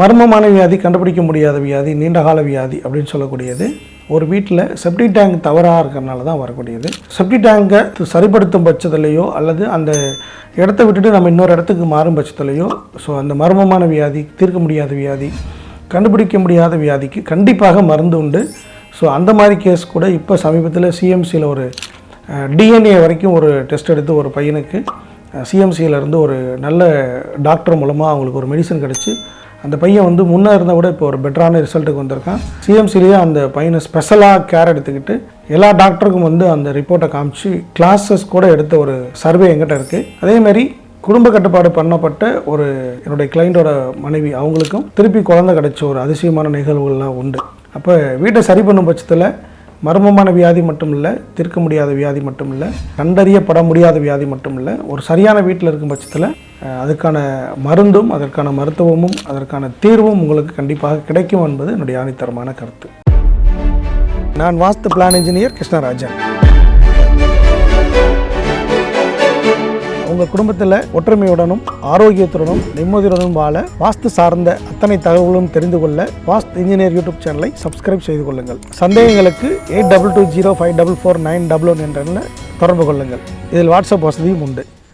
மர்மமான வியாதி கண்டுபிடிக்க முடியாத வியாதி நீண்டகால வியாதி அப்படின்னு சொல்லக்கூடியது. ஒரு வீட்டில் செப்டி டேங்க் தவறாக இருக்கிறனால தான் வரக்கூடியது. செப்டி டேங்கை சரிப்படுத்தும் பட்சத்துலேயோ அல்லது அந்த இடத்த விட்டுட்டு நம்ம இன்னொரு இடத்துக்கு மாறும் பட்சத்துலேயோ ஸோ அந்த மர்மமான வியாதி தீர்க்க முடியாத வியாதி கண்டுபிடிக்க முடியாத வியாதிக்கு கண்டிப்பாக மருந்து உண்டு. ஸோ அந்த மாதிரி கேஸ் கூட இப்போ சமீபத்தில் சிஎம்சியில் ஒரு டிஎன்ஏ வரைக்கும் ஒரு டெஸ்ட் எடுத்து ஒரு பையனுக்கு சிஎம்சியிலேருந்து ஒரு நல்ல டாக்டர் மூலமாக அவங்களுக்கு ஒரு மெடிசன் கிடச்சி அந்த பையன் வந்து முன்னே இருந்த விட இப்போ ஒரு பெட்டரான ரிசல்ட்டுக்கு வந்திருக்கான். சிஎம்சிலேயே அந்த பையனை ஸ்பெஷலாக கேர் எடுத்துக்கிட்டு எல்லா டாக்டருக்கும் வந்து அந்த ரிப்போர்ட்டை காமிச்சு கிளாஸஸ் கூட எடுத்த ஒரு சர்வே எங்கிட்ட இருக்குது அதேமாரி குடும்ப கட்டுப்பாடு பண்ணப்பட்ட ஒரு என்னுடைய கிளைண்ட்டோட மனைவி அவங்களுக்கும் திருப்பி குழந்தை கிடச்ச ஒரு அதிசயமான நிகழ்வுகள்லாம் உண்டு. அப்போ வீட்டை சரி பண்ணும் பட்சத்தில் மர்மமான வியாதி மட்டும் இல்லை தீர்க்க முடியாத வியாதி மட்டும் இல்லை கண்டறியப்பட முடியாத வியாதி மட்டும் இல்லை ஒரு சரியான வீட்டில் இருக்கும் பட்சத்தில் அதுக்கான மருந்தும் அதற்கான மருத்துவமும் அதற்கான தீர்வும் உங்களுக்கு கண்டிப்பாக கிடைக்கும் என்பது என்னுடைய ஆணித்தரமான கருத்து. நான் வாஸ்து பிளான் இன்ஜினியர் கிருஷ்ணராஜன். உங்கள் குடும்பத்தில் ஒற்றுமையுடனும் ஆரோக்கியத்துடனும் நிம்மதியுடனும் வாழ வாஸ்து சார்ந்த அத்தனை தகவல்களும் தெரிந்து கொள்ள வாஸ்து இன்ஜினியர் யூடியூப் சேனலை சப்ஸ்கிரைப் செய்து கொள்ளுங்கள். சந்தேகங்களுக்கு eight double two zero five double four nine double one என்ற தொடர்பு கொள்ளுங்கள். இதில் வாட்ஸ்அப் வசதியும் உண்டு.